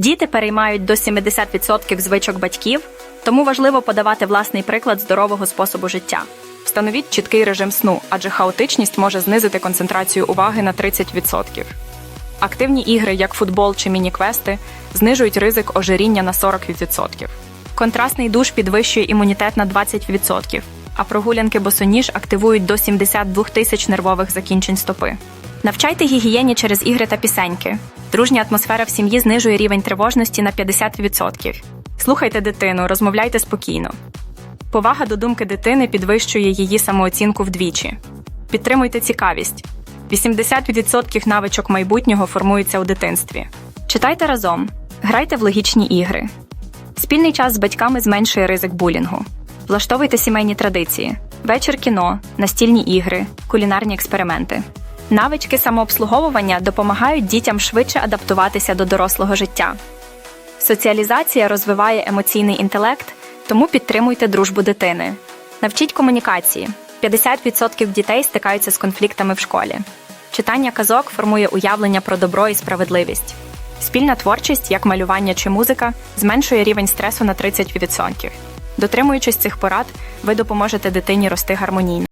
Діти переймають до 70% звичок батьків, тому важливо подавати власний приклад здорового способу життя. Встановіть чіткий режим сну, адже хаотичність може знизити концентрацію уваги на 30%. Активні ігри, як футбол чи міні-квести, знижують ризик ожиріння на 40%. Контрастний душ підвищує імунітет на 20%, а прогулянки босоніж активують до 72 тисяч нервових закінчень стопи. Навчайте гігієні через ігри та пісеньки. Дружня атмосфера в сім'ї знижує рівень тривожності на 50%. Слухайте дитину, розмовляйте спокійно. Повага до думки дитини підвищує її самооцінку вдвічі. Підтримуйте цікавість. 80% навичок майбутнього формуються у дитинстві. Читайте разом, грайте в логічні ігри. Спільний час з батьками зменшує ризик булінгу. Влаштовуйте сімейні традиції, вечір кіно, настільні ігри, кулінарні експерименти. Навички самообслуговування допомагають дітям швидше адаптуватися до дорослого життя. Соціалізація розвиває емоційний інтелект, тому підтримуйте дружбу дитини. Навчіть комунікації. 50% дітей стикаються з конфліктами в школі. Читання казок формує уявлення про добро і справедливість. Спільна творчість, як малювання чи музика, зменшує рівень стресу на 30%. Дотримуючись цих порад, ви допоможете дитині рости гармонійно.